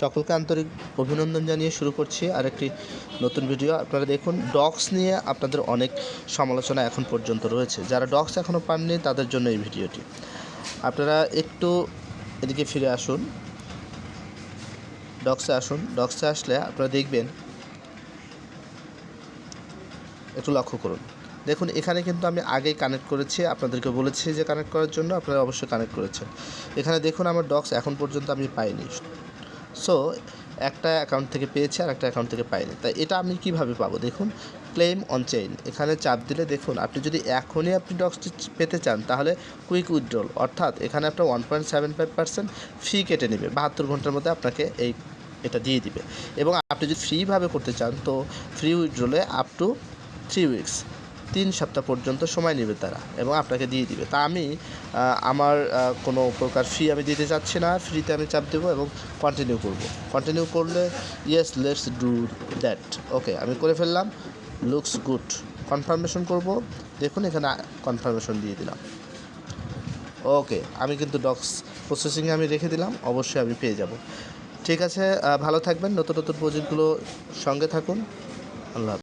সকলকে আন্তরিক অভিনন্দন জানিয়ে শুরু করছি আর একটি নতুন ভিডিও। আপনারা দেখুন, ডগস নিয়ে আপনাদের অনেক সমালোচনা এখন পর্যন্ত রয়েছে। যারা ডগস এখনও পাননি, তাদের জন্য এই ভিডিওটি। আপনারা একটু এদিকে ফিরে আসুন। ডক্সে আসুন। ডক্সে আসলে আপনারা দেখবেন, একটু লক্ষ্য করুন। দেখুন, এখানে কিন্তু আমি আগেই কানেক্ট করেছি। আপনাদেরকে বলেছি যে কানেক্ট করার জন্য, আপনারা অবশ্যই কানেক্ট করেছেন। এখানে দেখুন, আমার ডক্স এখন পর্যন্ত আমি পাইনি। সো একটা অ্যাকাউন্ট থেকে পেয়েছি আর একটা অ্যাকাউন্ট থেকে পাইনি। তাই এটা আমি কীভাবে পাবো? দেখুন ক্লেম অন চেইন এখানে চাপ দিলে দেখুন, আপনি যদি এখনই আপনি ডক্সটি পেতে চান, তাহলে কুইক উইথড্রল অর্থাৎ এখানে আপনার one point seven five percent fee কেটে নেবে। বাহাত্তর ঘণ্টার মধ্যে আপনাকে এই এটা দিয়ে দিবে। এবং আপনি যদি ফ্রিভাবে করতে চান, তো ফ্রি উইথড্রলে আপ টু থ্রি উইকস তিন সপ্তাহ পর্যন্ত সময় নেবে তারা এবং আপনাকে দিয়ে দিবে। তা আমি আমার কোনো প্রকার ফি আমি দিতে চাচ্ছি না ফ্রিতে আমি চাপ দেবো এবং কন্টিনিউ করব। কন্টিনিউ করলে yes let's do that okay আমি করে ফেললাম লুকস গুড কনফার্মেশন করব, দেখুন এখানে কনফার্মেশন দিয়ে দিলাম। ওকে আমি কিন্তু ডক্স প্রসেসিংয়ে আমি রেখে দিলাম, অবশ্যই আমি পেয়ে যাব। ঠিক আছে ভালো থাকবেন, নতুন নতুন প্রজেক্টগুলো সঙ্গে থাকুন। আল্লাহ